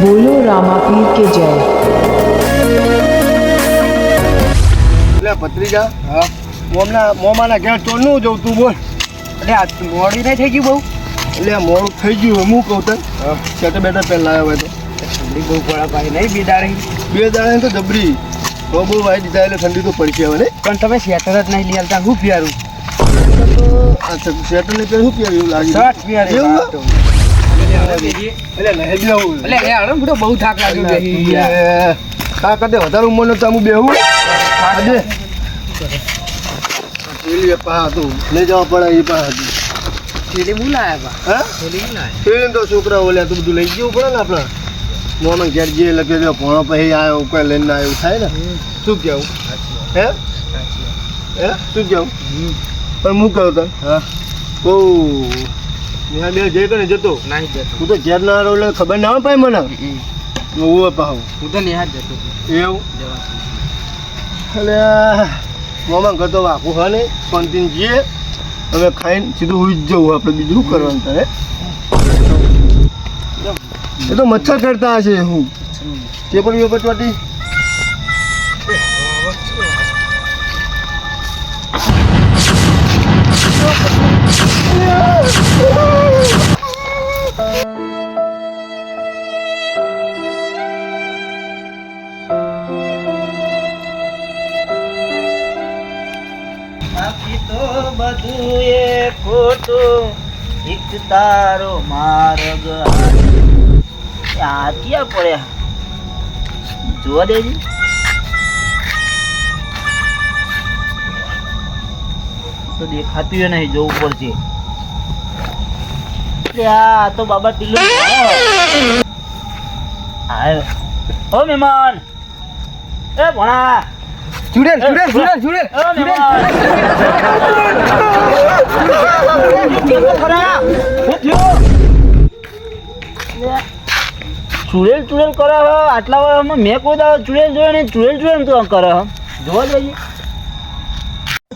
બોલો રામાપીર કે જય. એટલે ભત્રીજા હા. મોમના મોમાના ઘેર ચોરનું જવું તું બોલ. એટલે આ મોડી નહીં થઈ ગયું બહુ. એટલે આ મોડું થઈ ગયું હું કહું તને. સેટર બેટર પહેલા આવ્યો હોય તો. ઠંડી બહુ પડા ભાઈ નહીં બિદાડી બે દાડા તો જબરી તો બહુ ભાઈ દીધા એટલે ઠંડી તો પડશે હવે ને પણ તમે સેટર જ નહીં લઈ આવતા હું અચ્છા સેટર ને પહેર શું પહેર્યું લાગે એવું નહીં બેહું થાક લાગ્યો કા. કદે વધારે ઉંમરનો તો હું બેહું. આજે પેલી પા હતું. લઈ જવા પડે એ પા હતી. થેલી હું લાયા લાયા? પેલી તો છોકરા ઓલ્યા તું બધું લઈ જવું પડે ને આપણે. મોમાં ઘેર જે લગે તો ભણો પછી આવ્યો કોઈ લઈને આવ્યો થાય ને. શું કેવું? હે? હે? શું કેવું? પણ હું કહું તને હા. બહુ ત્યાં બે જઈ કરીને જતો. નહીં જતો. હું તો ઘેર ના રહ્યો એટલે ખબર ના હોય મને? હું પાહું. હું તો નિહાત જતો. એવું? એટલે મોમાં કરતો વાકું હા ને શાંતિને જઈએ હવે ખાઈને સીધું ઉઈ જ જવું આપણે બીજું કરવાનું તારે? એ તો મચ્છર કરતા હશે હું પેપર વેપર ચોટી બાકી બધું એ ક્યાં પડ્યા જોવા દેજી. તો દેખાતું નહીં જોવું પડશે. આ તો બાબા ટીલો ઓ મહેમાન. એ ભણા. ચુડેલ ચુડેલ ચુડેલ ચુડેલ ઓ મહેમાન ચુડેલ ચુડેલ કરે હે. આટલા વર્ષમાં મેં કોઈ દાડો ચુડેલ જોયો નહીં. ચુડેલ ચુડેલ તો કરે હે. જોવા જઈએ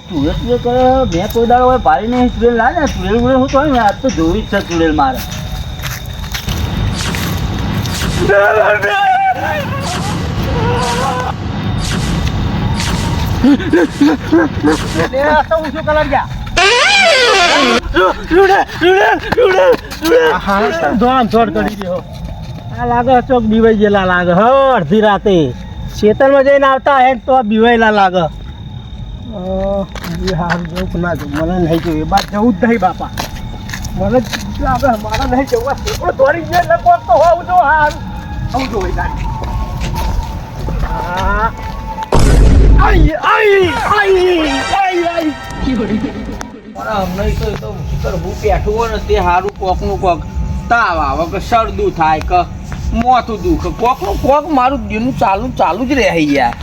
ચુડેલ ચુડેલ કરે મેં કોઈ દાડો હોય પાડી નહીં. ચુડેલ લાગે ને ચુડેલ ચુડેલ હું તો ને આજ તો જોવી જ છે ચુડેલ મારે. લાગે ચોક બીવાઈ ગયેલા લાગે હ રાતે ખેતરમાં જઈને આવતા હે તો બીવાયેલા લાગે હારું જવું ના જવું મને નહીં જોયું બાદ જવું જ નહીં બાપા મને લાગે મારે નહીં જવું તો હોવું જો હા આઈ આઈ આઈ આઈ આઈ. હમણાં તો હું બેઠું હોય ને તે સારું કોકનું કોક તાવ આવે કે શરદું થાય કે મોથું દુખે. કોકનું કોક મારું દિનનું ચાલુ ચાલુ જ રહે યાર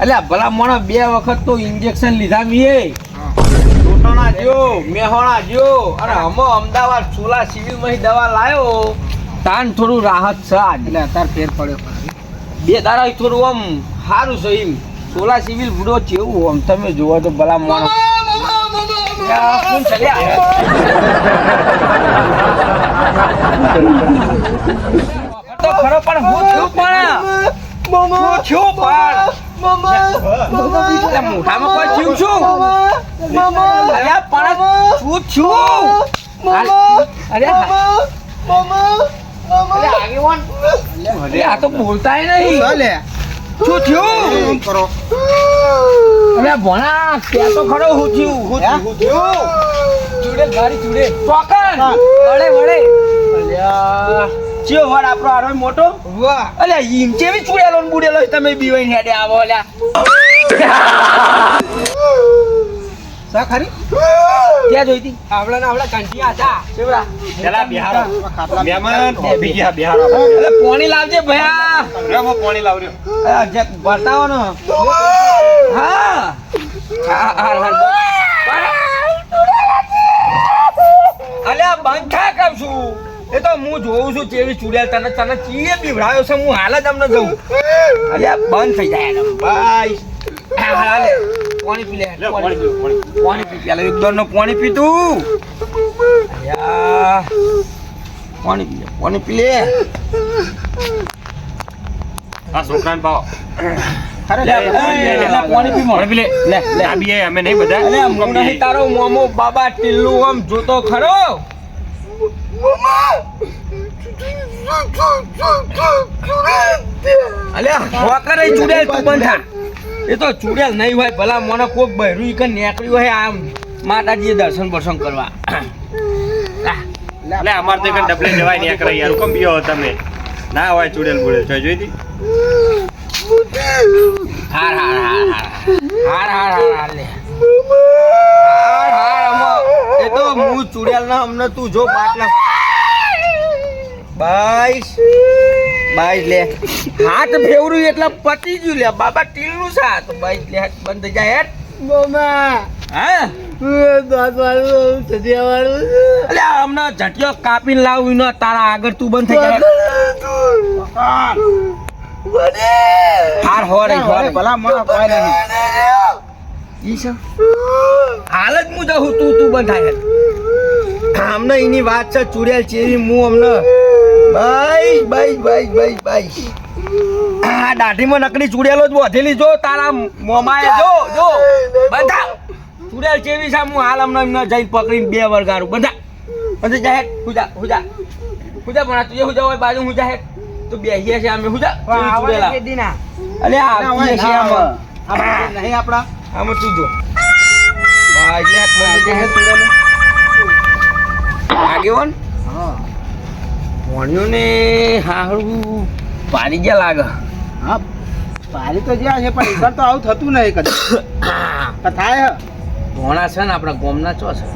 એટલે ભલા મને બે વખત તો ઇન્જેક્શન લીધા મીએ. ટોટાણા જો મેહોણા જો અને હમો અમદાવાદ સોલા સિવિલમાં દવા લાયો. તાન થોડું રાહત છે આજે. એટલે અત્યારે ફેર પડ્યો. બે દાડા થોડું આમ સારું છે એમ. સોલા સિવિલ બુડો કેવું આમ. તમે જોવો તો ભલા માણસ. તો ખરો પણ હું થયું પણ હું થયું પણ મોઢામાં કોઈ થયું છું? અલ્યા પણ શું થયું અરે અરે આગેવાન અરે આ તો બોલતાય નહીં. શું થયું? કરો? અરે ભણા કે તો ખરો હું થયું હું? થયું? હું થયું? ચૂડે ગાડી ચૂડે. ચોકન! વળે વળે. અલ્યા. ચિયો વડ આપણો આરો મોટો? વાહ. અલ્યા ઈમ કેવી ચૂડેલો ને બુડેલો તમે બીવાઈને હેડે આવો અલ્યા. સા ખરી? ક્યાં જોઈતી આવડા ના આવડા કંઠિયા હતા. કેવડા પેલા બિહારો. મહેમાન બી ગયા બિહારો. અલે પોણી લાવજે ભયા. રેમો પાણી લાવર્યો અરે જે બતાવો ને હા હા અલ્યા કર છું. એ તો હું જોઉં છું કેવી ચૂડેલ તને તને ચીએ બીવડાયો છે હું હાલ જ અમને જઉં. અલ્યા બંધ થઈ જાય. બાય હાલે. પાણી લે. પાણી પી પાણી પીતું પાણી પી પાણી પી લે આ છોકરાને પાવ. તારો મોમો બાબા ટીલ્લુ આમ જોતો ખરો. અલ્યા હોકરે ચુડેલ તું એ તો ચૂડેલ નહીં હોય ભલા મને કોક બહેરું ઈ કઈ નીકળ્યું હોય આમ. માતાજીએ દર્શન બર્શન કરવા. એટલે અમારે તો કઈ ડબલે જવાય નીકળે યાર કોમ પીઓ તમે. ના હોય ચૂડેલ બુડેલ. છો જોઈ હતી હાર હાર હાર હાર. હાર હાર હાર લે. હાર હાર અમો. એ તો હું ચૂડેલ ના અમને તું જો બાટલા બાય બાઈસ લે. હાથ ફેવરું એટલે પતી ગયું લે. બાબા ટીલનું સા તો બાઈ લે હાથ બંધ થઈ જાય હેટ હા? અલે હમણાં ઝટિયો કાપીને લાવું નો તારા આગળ તું બંધ થઈ જાય. હાર હો રે હો રે ભલા મને કોઈ નહીં ઈ છે હાલ જ હું જાઉં તું તું બંધ થાય અમને એની વાત છે ચુડેલ ચેરી હું અમને બાઈ બાઈ બાઈ બાઈ બાઈ આ દાઢીમાં નકલી ચૂડેલો જ વધેલી જો તારા મોમાએ જો જો. બધા. ચૂડેલ ચેવી છે હું હાલ અમને એમને જઈને પકડીને બે વરગારું બધા. બંધ જાહેર હુજા હુજા હુજા પણ તું હુજા હોય બાજુ હુજા હે તો બેહીએ છે અમે હુજા ચૂડેલા. ચુડેલા અલે આ આવતીએ છે આમાં. નહીં આપણા આમ તું જો. ભાઈ લે તુડાને આગેવન ભણ્યો ને હારું પારી ગયા લાગે. હા પારી તો જ્યાં છે પણ ઈકર તો આવું થતું નહીં કદાચ થાય ભોણા છે ને આપણા ગોમના ચો છે.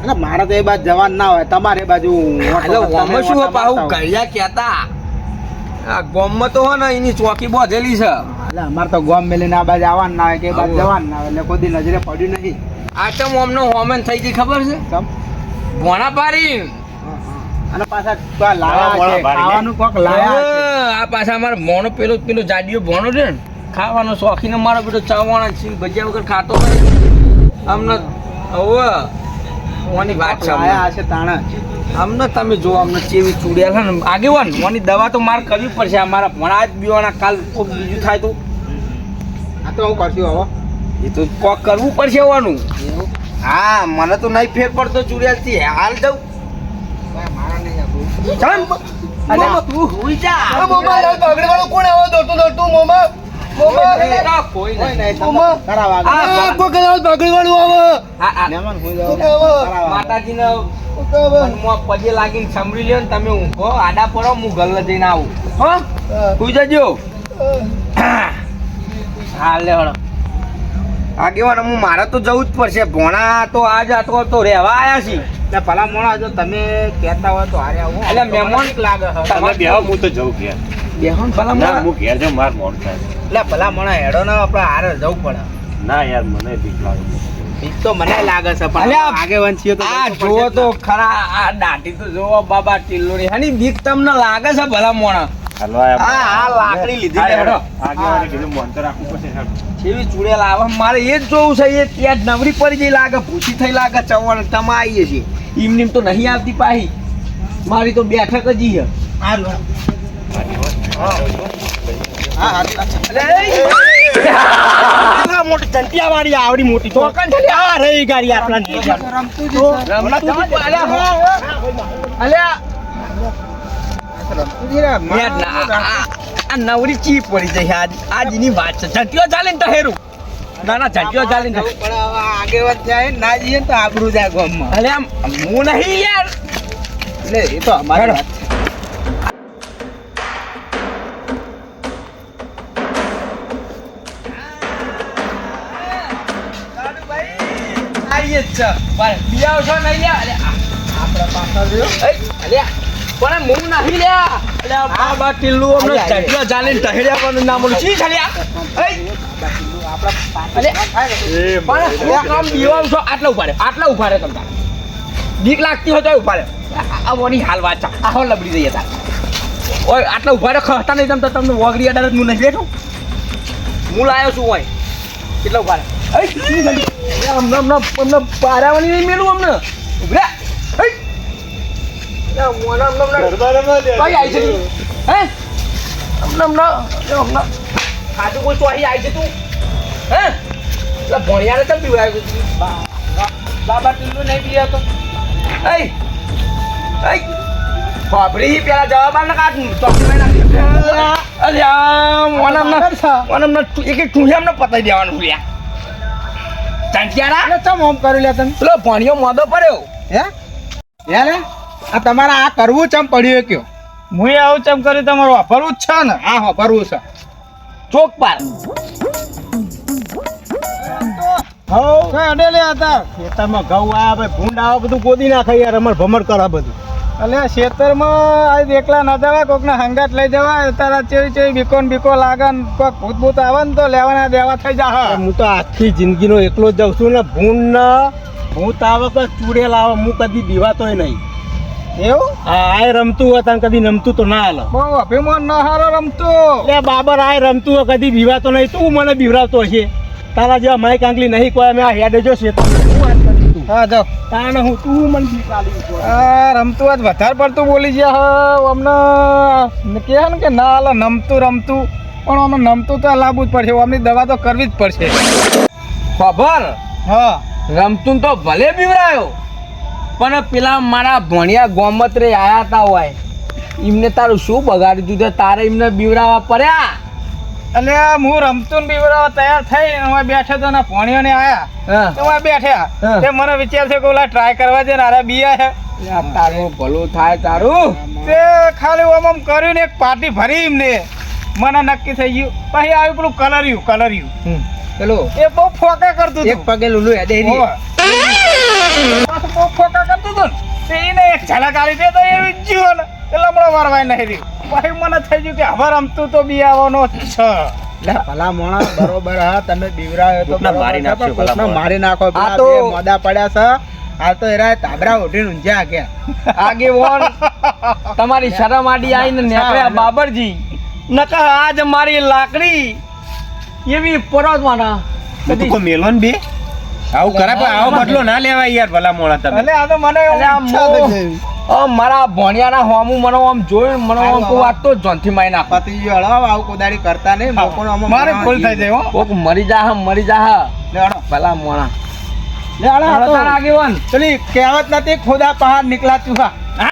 એટલે મારે તો એ બાજુ જવાનું ના હોય તમારે બાજુ એટલે ગોમમાં શું પાછું ઘડિયા કહેતા. આ ગોમમાં તો હોય ને એની ચોકી બોધેલી છે. એટલે અમારે તો ગોમ મેલીને આ બાજુ આવવાનું ના હોય કે બાજુ જવાનું ના હોય એટલે કોઈ નજરે પડ્યું નહીં. આ તો ઓમનો હોમેન થઈ ગઈ ખબર છે? ભોણા પાડી અને પાછા લાયા છે? ખાવાનું કોક લાયા આ પાછા અમારે મોનો પેલો પેલો જાડીયો ભોણો છે ને ખાવાનો શોખીને મારો બેટો ચાવાના છે ભજીયા વગર ખાતો હોય અમને હવે ઓની વાત છે. લાયા હશે તાણા? અમને તમે જો અમને ચેવી ચૂડ્યા છે ને આગેવાન ઓની દવા તો મારે કરવી પડશે. અમારા મારા ભણા જ બીવાના કાલ કોક બીજું થાય તો. આ તો હું કરશું હવે. એ તો કોક કરવું પડશે હોવાનું હા મને તો નહીં ફેર પડતો ચૂડ્યાથી હાલ જવું ચાલ. અલે તું હુઈ જા મોમા યાર બાગડી વાળો કોણ આવો? દોડતું દોડતું મોમા. મોમા. કોઈ નહીં. કરાવા આ વાળું આવે હા હા. હોઈ. માતાજીને? મનમાં પગે લાગીને સાંભળી લ્યો ને તમે ઊંઘો. આડા પડો હું ગલ્લે જઈને આવું. હો. હા. સુઈ જજો. હા લે હળો. આગેવાન હું મારે તો જવું જ પડશે. ભોણા તો આજ આ તો તો રહેવા આયા છે. એટલે ભલા મોણા જો તમે કહેતા હોય તો હારે આવું. એટલે મહેમાન લાગે. તમે બેહો હું તો જઉં ઘેર. બેહોન ભલા મોણા. હું ઘેર જો માર મોડ થાય. એટલે ભલા મોણા હેડો ને આપણે હારે જવું પડે. ના યાર મને બીક લાગે. બીક તો મને લાગે છે પણ અલ્યા, આગેવાન છીએ તો આ જવું જુઓ તો ખરા આ દાઢી તો જોવો બાબા ટિલ્લોની હની બીક તમને લાગે છે ભલા મોણા? એ જ જોવું છે નવરી પડી જઈ લાગે ભૂસી થઈ લાગે ચવણ તમે આવતી પાહી મારી તો બેઠક જ છે મોટી જંતિયા આવડી મોટી આ રહી ગાડી આપણા આ- નવરી ચી પડી જઈ આજ આજની વાત છે ઝંટીઓ ચાલે ને તો હેરું. ના ના ઝંટીઓ ચાલે ને તો આગેવાન થયા ના જઈએ તો આબરૂ જાય ગામમાં અલે આમ હું નહીં યાર એટલે એ પણ પણ મું નહીં લ્યા? અલ્યા આ બા. ટીલ્લું અમને આઈ. ઝંટીઓ ટહેડ્યા પણ ના મળું ચી છલ્યા. એ પણ હું કામ બીવાવ છો આટલા ઊભા રહે આટલા ઊભા રહે તમને બીક લાગતી હોય તો ઊભા રહે આ- ઓની હાલ વાત છે. આ હો લબડી જઈએ તાર. ઓય આટલા ઊભા રહે ખસતા નહીં તમે તો તમને વગડી અડાડત હું નહીં બેઠો. હું લાયો છું ઓય. કેટલા ઊભા શું અમને અમને અમને પારાવાની નહીં મેલું અમને. ઉભરે મોના અમને અમને ગરબામાં લે. કઈ આવી છે તું હે અમને અમને અમને ખાધું કોઈ આવી છે તું હે એટલે ભણિયાને કેમ પીવાય બાબા ટીલું નહીં પીએ તો ખોબરી પેલા જવાબ ને એક એક ઠૂંઠી અમને પતાઈ દેવાનું લ્યા એટલે ચમ ઓમ કર્યું લે તમે પેલો ભણિયો મોદો પડ્યો હે હે આ તમારે આ કરવું ચમ પડ્યું કયો? હું આવું ચમ કર્યું? તમારું વાપરવું જ છે ને? હા વાપરવું છે. ચોક પાર. હવ કઈ અડે લે હતા ખેતરમાં ઘઉં આ ભાઈ ભૂંડ આવા બધું ગોદી નાખે યાર અમાર ભમર કરા બધું. અલે ખેતરમાં આ એકલા ના જવાય કોકના હંગાત લઈ જવા તારા ચેવી ચેવી બીકો ને બીકો લાગે ને કોક ભૂત ભૂત આવે ને તો લેવાના દેવા થઈ જા હું. તો આખી જિંદગીનો એકલો જ જાઉં છું ને ભૂંડ ના ભૂત આવે કે ચૂડેલ આવે હું કદી દીવાતોય નહીં. એવું? આય રમતું હોય તને કદી નમતું તો ના હાલ. બહુ અભિમાન ના હારો રમતું. લે બાબર આય રમતું હોય કદી બીવાતો નહીં. તું મને બીવરાવતો છે તારા જેવા માઈક આંગલી નહીં કોઈ અમે આ હેડે જોશે હા જો. તાણે હું તું મને આ રમતું આજ વધારે પડતું બોલી ગયા હ. અમને કહે ને કે ના હાલે નમતું રમતું. પણ અમને નમતું તો લાવવું જ પડશે. અમને દવા તો કરવી જ પડશે. ખબર હા. રમતું તો ભલે બીવરાયો. પણ પેલા મારા ભણિયા ગોમત્રે આયા તા હોય. એમને તારું શું બગાડી દીધું તારે એમને બીવડાવવા પડ્યા? એટલે હું રમતું ને બીવડાવવા તૈયાર થઈ અમે બેઠે તો ના ભણીઓને આયા. અમે બેઠ્યા. તે મને વિચાર છે કે ઓલા ટ્રાય કરવા છે ને અરે બીયા છે. તારું ભલું થાય તારું. તે ખાલી ઓમ આમ કર્યું ને એક પાર્ટી ભરી એમને. મને નક્કી થઈ ગયું. પછી આવ્યું પેલું કલર્યું કલર્યું. પેલું? એ બહુ ફોકા કરતો એક પગે લુલુ હેડે હોવે. બહુ ફોકા કરતો તો તે એને એક ઝલક આલી દે તો એ જીવો ને એટલે હમણાં વારવાય નહીં રહ્યું ભાઈ મને થઈ ગયું કે હવે રમતું તો બી આવવાનો છ. ભલા મોણા બરોબર હા તમે બીવરાયો તો મારી નાખો. મારી નાખો આ તો- મોડા પડ્યા છે. આ તો એરા તાબરા ઉઠીને ઊંઝ્યા ગયા આગેવાન તમારી શરમ આડી આવીને નેકળ્યા બાબરજી. નકા આજ મારી લાકડી એવી પરવાના તું કો મેલોન બે? આવું કરે પણ આવો બદલો ના. લેવાય યાર ભલા મોણા તમે. એટલે આ તો મને આમ મારા ભણિયાના હોમું મને આમ જોયું મને આમ કહું વાત તો જોનથી મારી ના પતિ ગયો હળો, આવું કોદાડી કરતા નહીં મોકોનો આમ મારે ભૂલ થઈ જાય હો. કોક મરી જા મરી જા લે હળો. ભલા મોણા. લે હળો, તો આગેવાન. ચલી કહેવત નથી ખોદા પહાડ નીકળા ચૂહા હા?